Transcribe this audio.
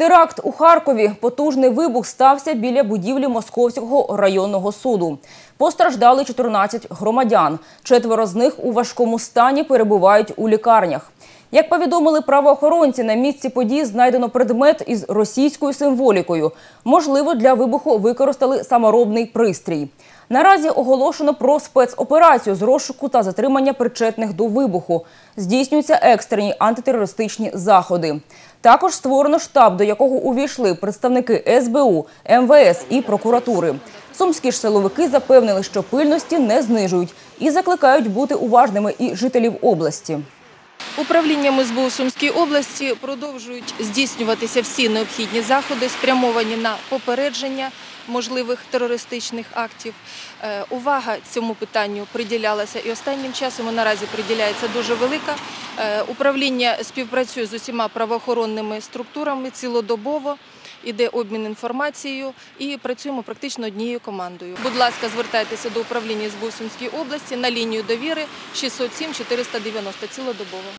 Теракт у Харкові. Потужний вибух стався біля будівлі Московського районного суду. Постраждали 14 громадян. Четверо з них у важкому стані перебувають у лікарнях. Як повідомили правоохоронці, на місці події знайдено предмет із російською символікою. Можливо, для вибуху використали саморобний пристрій. Наразі оголошено про спецоперацію з розшуку та затримання причетних до вибуху. Здійснюються екстрені антитерористичні заходи. Також створено штаб, до якого увійшли представники СБУ, МВС і прокуратури. Сумські ж силовики запевнили, що пильності не знижують і закликають бути уважними і жителів області. Управлінням СБУ Сумської області продовжують здійснюватися всі необхідні заходи, спрямовані на попередження можливих терористичних актів. Е, Увага цьому питанню приділялася і останнім часом і наразі приділяється дуже велика. Е, Управління співпрацює з усіма правоохоронними структурами цілодобово. Іде обмін інформацією і працюємо практично однією командою. Будь ласка, звертайтеся до управління СБУ Сумської області на лінію довіри 607 490 цілодобово.